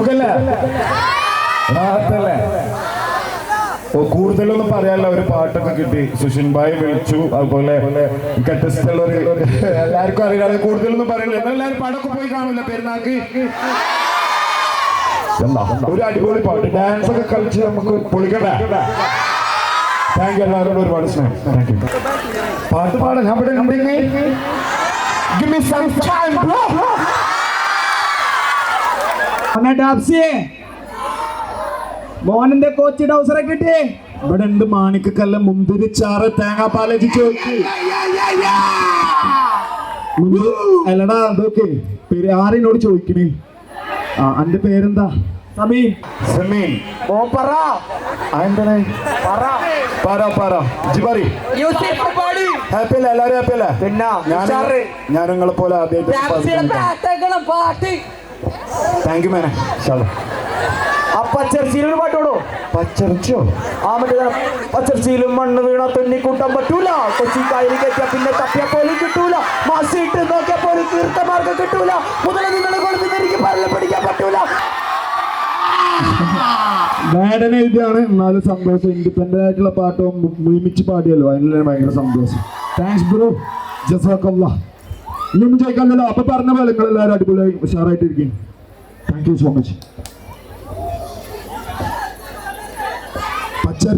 സുഖല്ലേ? റാഹത്തല്ലേ? കൂടുതലൊന്നും പറയാനില്ല. ഒരു പാട്ടൊക്കെ കിട്ടി. സുഷിൻ ഭായ് വിളിച്ചു. അതുപോലെ എല്ലാവർക്കും അറിയാതെ കൂടുതലൊന്നും പറയില്ല എല്ലാവരും പാടൊക്കെ പോയി കാണില്ല പെരുന്നാക്ക്. ഒരു അടിപൊളി പാട്ട്. ഡാൻസ് ഒക്കെ കളിച്ച് നമുക്ക് പൊളിക്കട്ടെ? താങ്ക് യു എല്ലാവരോടും ഒരുപാട് സ്നേഹം. പാട്ട് പാടാൻ. അവിടെ ഉണ്ടെങ്കിൽ Give me some time, bro. അങ്ങനെ ടാപ്സിയെ മോനന്റെ കോച്ച് ഡൗസറെ കിട്ടി. ഇവിടെ ഉണ്ട് മാണിക്കല്ല മുന്തിരി ചാറ് തേങ്ങാപ്പാലച്ച് ചോക്ക് അല്ലടാ അതൊക്കെ പേര് ആരെന്നോട് ചോദിക്കണേ? ആ അന്റെ പേരെന്താ? സമീൻ. സമീൻ. ഓ പറ. എന്താണ് പറ. പറ പറ. ജിബറി യൂസഫ് ഹാപ്പി അല്ലേ എല്ലാവരും ഹാപ്പി അല്ലേ പിന്നെ ഞാൻ നിങ്ങളെ പോലെ ആദ്യമായിട്ട് പാട്ട്. താങ്ക് യു മേനെ പച്ചർച്ചിയിലൊരു പാട്ടോടോ പച്ചർച്ചോ ആ മറ്റേ പച്ചർച്ചിയിലും മണ്ണ് വീണ തുന്നിക്കൂട്ടാൻ പറ്റൂല. കൊച്ചി കായലിൽ കയറ്റിയ പിന്നെ തപ്പിയ പോലും കിട്ടൂല. മാസിട്ട് നോക്കിയ പോലും തീർത്ഥമാർഗം കിട്ടൂല. മുതല നിങ്ങളെ കൊടുത്ത് എനിക്ക് പരല പിടിക്കാൻ പറ്റൂല. വേടന എഴുതിയാണ്. എന്നാലും സന്തോഷം. ഇൻഡിപെൻഡന്റ് ആയിട്ടുള്ള പാട്ടും ഒരുമിച്ച് പാടിയല്ലോ. അതിനുള്ള ഭയങ്കര സന്തോഷം. താങ്ക്സ് ബ്രോ ജസാക്കല്ല. ഇനിയൊന്നും ചോദിക്കാമല്ലോ അപ്പൊ പറഞ്ഞ പോലെ നിങ്ങൾ എല്ലാവരും അടിപൊളിയായി ഉഷാറായിട്ടിരിക്കും താങ്ക് യു സോ മച്ച്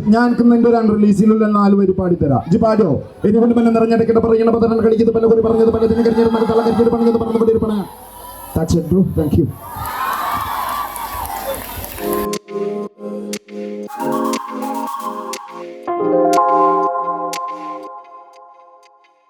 ഞാൻ നിന്റെ ഒരു റിലീസിലുള്ള നാല് പേര് പാടിത്തരാം ജി പാടോ ഇനി കൊണ്ട് പിന്നെ നിറഞ്ഞിടക്കിട്ട് പറയുന്ന പതനം കളിക്കുന്നത് പല കുറി പറഞ്ഞത് പല പലതിനും കഴിഞ്ഞിരുന്ന തല കരിഞ്ഞത് പറഞ്ഞത് പറഞ്ഞു പടിയിരിപ്പണ താങ്ക്സ് താങ്ക് യു